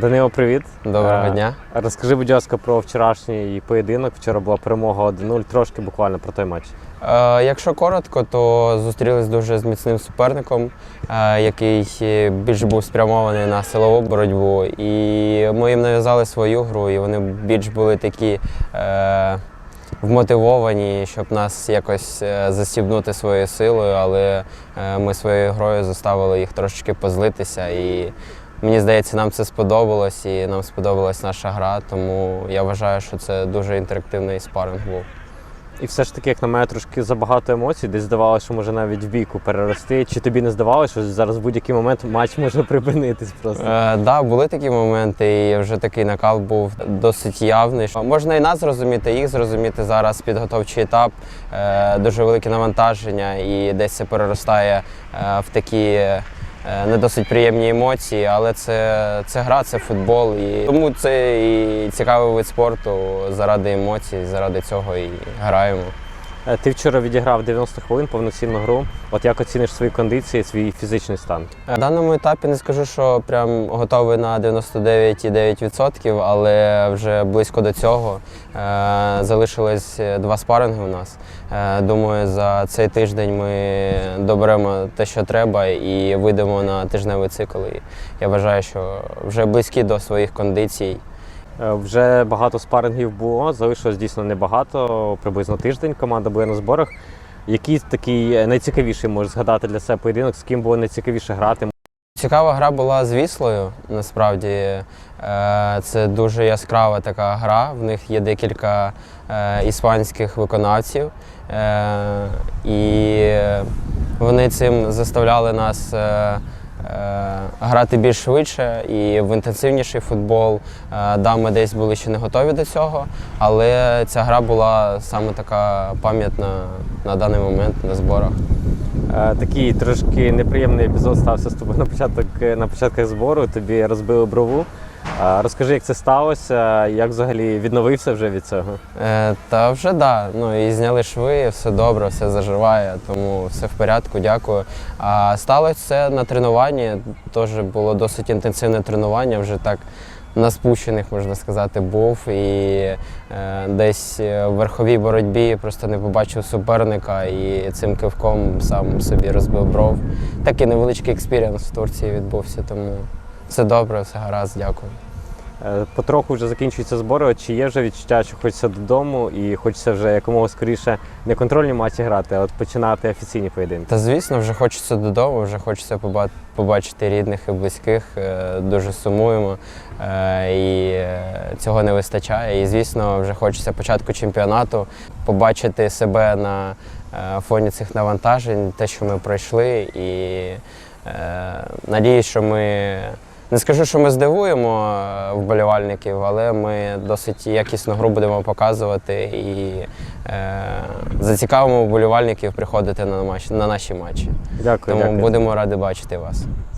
Данило, привіт. Доброго Е, дня. Розкажи, будь ласка, про вчорашній поєдинок. Вчора була перемога 1-0, трошки буквально про той матч. Е, якщо коротко, то зустрілись дуже з міцним суперником, е, який більш був спрямований на силову боротьбу. І ми їм нав'язали свою гру, і вони більш були такі е, вмотивовані, щоб нас якось застібнути своєю силою, але ми своєю грою заставили їх трошечки позлитися. І мені здається, нам це сподобалось, і нам сподобалась наша гра, тому я вважаю, що це дуже інтерактивний спаринг був. І все ж таки, як на мене, трошки забагато емоцій, десь здавалося, що може навіть в бійку перерости. Чи тобі не здавалося, що зараз в будь-який момент матч може припинитись просто? Е, да, були такі моменти, і вже такий накал був досить явний. Можна і нас зрозуміти, їх зрозуміти зараз. Підготовчий етап, е, дуже велике навантаження, і десь це переростає е, в такі. Е, Не досить приємні емоції, але це, це гра, це футбол. І тому це і цікавий вид спорту заради емоцій, заради цього і граємо. Е, Ти вчора відіграв 90 хвилин повноцінну гру. От як оціниш свої кондиції, свій фізичний стан? На даному етапі не скажу, що прям готовий на 99,9%, але вже близько до цього. Е, Залишилось два спаринги у нас. Е, Думаю, за цей тиждень ми доберемо те, що треба, і вийдемо на тижневий цикл. І я вважаю, що вже близькі до своїх кондицій. Е, Вже багато спарингів було, залишилось дійсно небагато, приблизно тиждень. Команда була на зборах. Який такий найцікавіший можеш згадати для себе поєдинок, з ким було найцікавіше грати? Цікава гра була з Віслою. Насправді Е, це дуже яскрава така гра. В них є декілька е, іспанських виконавців, і вони цим заставляли нас. Е, Грати більш швидше і в інтенсивніший футбол. Е, Да, ми десь були ще не готові до цього, але ця гра була саме така пам'ятна на даний момент на зборах. Е, Такий трошки неприємний епізод стався з тобою на початок на початках збору. Тобі розбили брову. Розкажи, як це сталося, як взагалі відновився вже від цього? Е, та вже да. Ну і зняли шви, все добре, все заживає, тому все в порядку, дякую. А сталося це на тренуванні. Теж було досить інтенсивне тренування, вже так на спущених, можна сказати, був. І е, десь в верховій боротьбі просто не побачив суперника і цим кивком сам собі розбив бров. Такий невеличкий експірієнс в Турції відбувся, тому все добре, все гаразд, дякую. Е, Потроху вже закінчуються збори. Чи є вже відчуття, що хочеться додому і хочеться вже якомога скоріше не контрольні матчі грати, а от починати офіційні поєдинки? Та звісно, вже хочеться додому, вже хочеться побачити рідних і близьких. е, Дуже сумуємо е, і цього не вистачає. І звісно, вже хочеться початку чемпіонату побачити себе на фоні цих навантажень, те, що ми пройшли, і надіюсь, що ми. Не скажу, що ми здивуємо е, вболівальників, але ми досить якісну гру будемо показувати і е, зацікавимо вболівальників приходити на, матч, на наші матчі. Дякую, Тому дякую. будемо раді бачити вас.